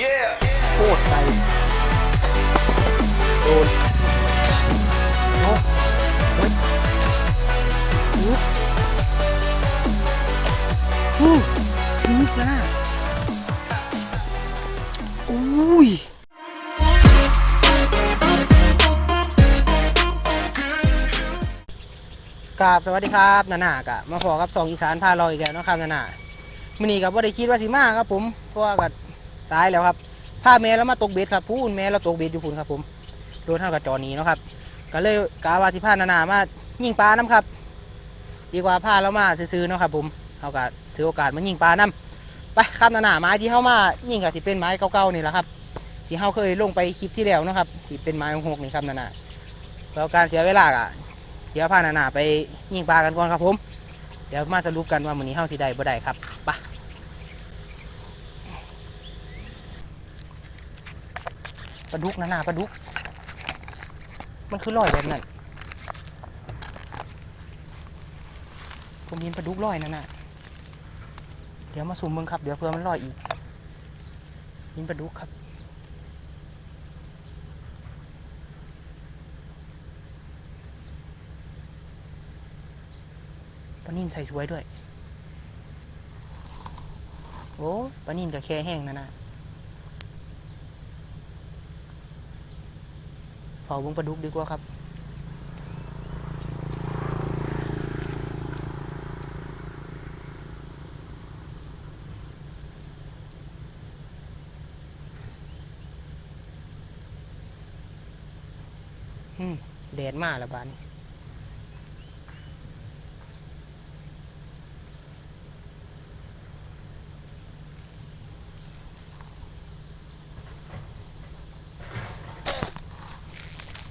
Yeah. โคตรไกลโดนโอ้เฮ้ยฮึบฮึบฮึบนะอุ้ยกราบสวัสดีครับนานากะมาพอกับสองอีสานพาเราอีกแล้วเนาะครับนานามื่อนี้กับว่าได้คิดว่าสิมาครับผมเพราะว่ากับ สายแล้วครับพาแม่แล้วมาตกเบ็ดครับพูนแม่เราตกเบ็ดอยู่พุ่นครับ ผมโดนเท่ากับจอนี้เนาะครับก็เลยกาว่าที่พานานามายิงปลาน้ำครับ ดีกว่าพาเรามาซื้อๆเนาะครับผมเขาก็ถือโอกาสมายิงปลาน้ำไปครับนานาไม้ที่เข้ามายิงกับที่เป็นไม้เก่าๆนี่แหละครับ ที่เข้าเคยลงไปคลิปที่แล้วนะครับที่เป็นไม้หกนี่ครับนานาแล้วการเสียเวลาอะเดี๋ยวพานานาไปยิงปลากันก่อนครับผม เดี๋ยวมาสรุปกันว่ามื้อนี้เฮาสิได้บ่ได้ครับไป ปลาดุกนานาปลาดุก มันคือลอยแบบนั้นผมเห็นปลาดุกลอยนั่นน่ะเดี๋ยวมาสุ่มมึงครับ เดี๋ยวเพื่อมันลอยอีกเห็นปลาดุกครับปลานิ่นใส่สวยด้วย โอ้ปลานิ่นกับแค่แห้งนั่นน่ะ เฝ้าเบงปลาดุกดีกว่าครับแดดมาแล้วบ้านนี้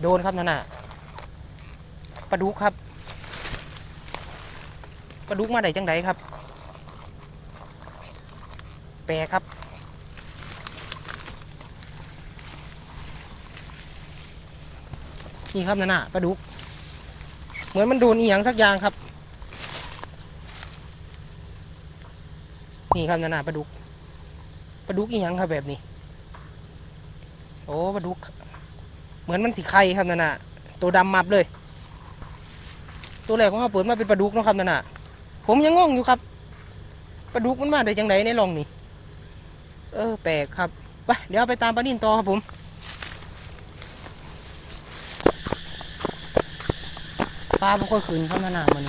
โดนครับนั่นน่ะปลาดุกครับปลาดุกมาได้จังไดครับ แปลครับ นี่ครับนั่นน่ะปลาดุก เหมือนมันโดนอีหยังสักอย่างครับ นี่ครับนั่นน่ะปลาดุกปลาดุกอีหยังครับแบบนี้ โอ้ปลาดุก เหมือนมันสีไข่ครับนั่นน่ะตัวดำมับเลย ตัวแรกของเขาเปิดมาเป็นปลาดุกเนาะครับนั่นน่ะผมยังงงอยู่ครับปลาดุกมันมาได้จังไดในร่องนี่เออแปลกครับไปเดี๋ยวไปตามปลานิ่นต่อครับผมปลาบ่ค่อยขึ้นครับนานามัน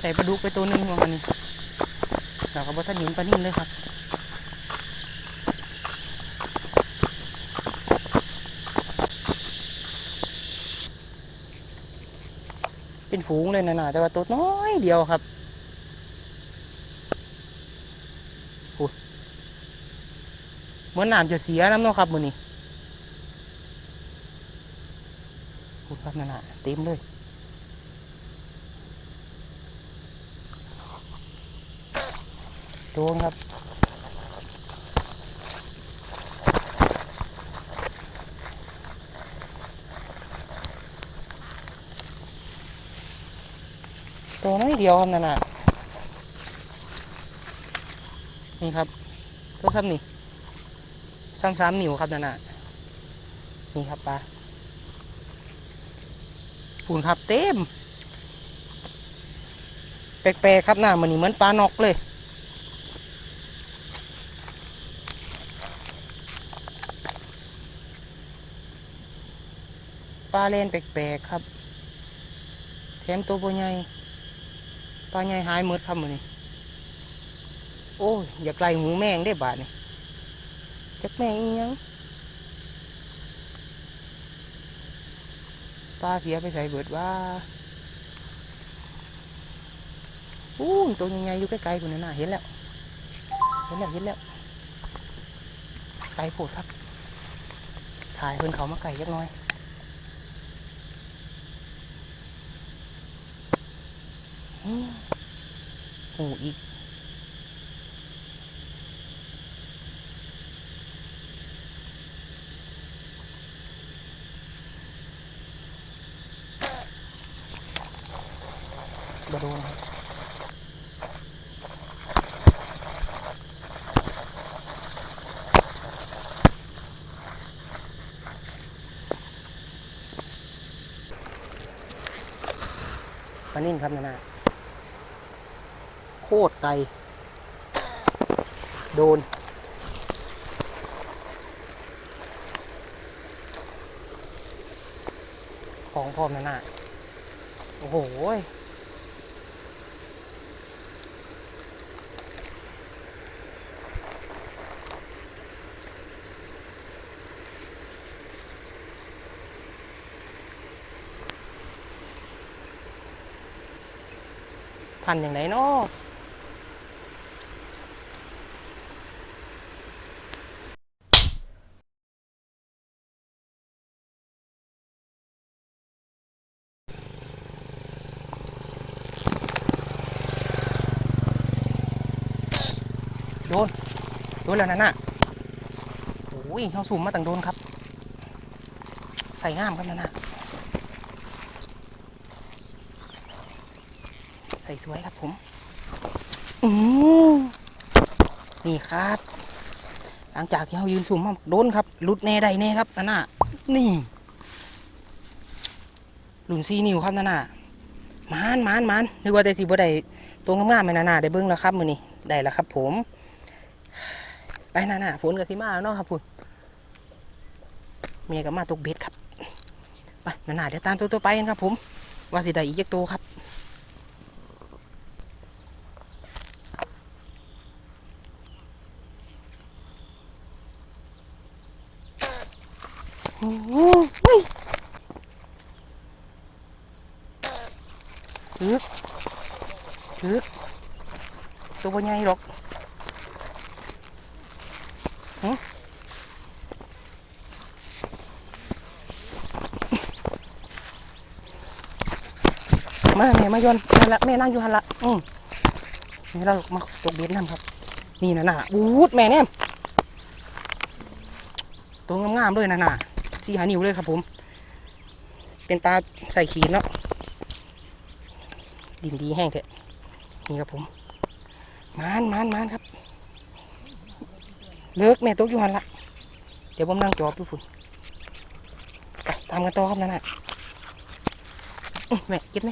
ใส่ปลาดุกไปตัวหนึงว่ามันนี่เราก็บ่ทันเห็นปลานิ่มเลยครับ เป็น ฝูงเลยนานาแต่ว่าตัวน้อยเดียวครับโอ้ยเหมือนน้ำจะเสียน้ำเนาะครับมือนี้โอ้ยครับนานาเต็มเลยโดนครับ ตัวน้อยเดียวครับนั่นน่ะนี่ครับตัวครับนี่สามสามนิ้วครับนั่นน่ะนี่ครับปลาปูนครับเต็ม แปลกๆครับหน้ามันนี่เหมือนปลานกเลยปลาเลนแปลกๆครับ แถมตัวบ่ใหญ่ ปลาใหญ่หายหมดครับมื้อนี้โอ้ยอย่าไกลหูแมงได้บาดนี่จักแมงอีหยังปลาเสียไปใส่เบิดว่าอู้ตัวใหญ่ๆอยู่ใกล้ๆคนนั้นน่ะเห็นแล้วเห็นแล้วเห็นแล้วไกลโพดครับถ่ายเพิ่นเขามาไกลยักน้อย หูอีก มาดูนะปนิ่งครับนะ โคตรไกล โดน ของพร้อมนานาโอ้โหพันอย่างไรเนาะ ดนโดนแล้วนั่นน่ะโอ้ยเขาสูมมาตั้งโดนครับ ใส่ง่ามครับนั่นน่ะใส่สวยครับผมอืมนี่ครับ หลังจากที่เขายืนสูมมาโดนครับลุดแน่ใดแน่ครับนั่นน่ะนี่หลุนซีนิวครับนั่นน่ะมานมานมานนึกว่าแต่ที่บ่ได้ตัวงามๆไหมนั่นน่ะได้เบิ้งแล้วครับมือนี้ได้แล้วครับผม ไปนั่นน่ะฝนกับสิมาแล้วเนาะครับคุณเมียกับมาตกเบ็ดครับ ไปนั่นน่ะเดี๋ยวตามตัวตัวไปกันครับ ผม ว่าสิได้อีกเยกตัวครับโอ้โหถือถือตัวใหญ่หรอก หึมาแม่มายนนั่นละแม่นั่งอยู่หันละอืมนี่เรามาตกเบ็ดน้ำครับ นี่นะน่ะอูดแม่เนี่ยตัวงามๆเลยนะน่ะสีหานิวเลยครับผม เป็นปลาใส่ขีดเนาะดินดีแห้งเถอะนี่ครับผมมานมานมานครับ เลิกแม่ตกอยู่หันละเดี๋ยวผมนั่งจอบดูฝุ่นไปตามกันต่อครับนั่นแหละแม่เก็บไหม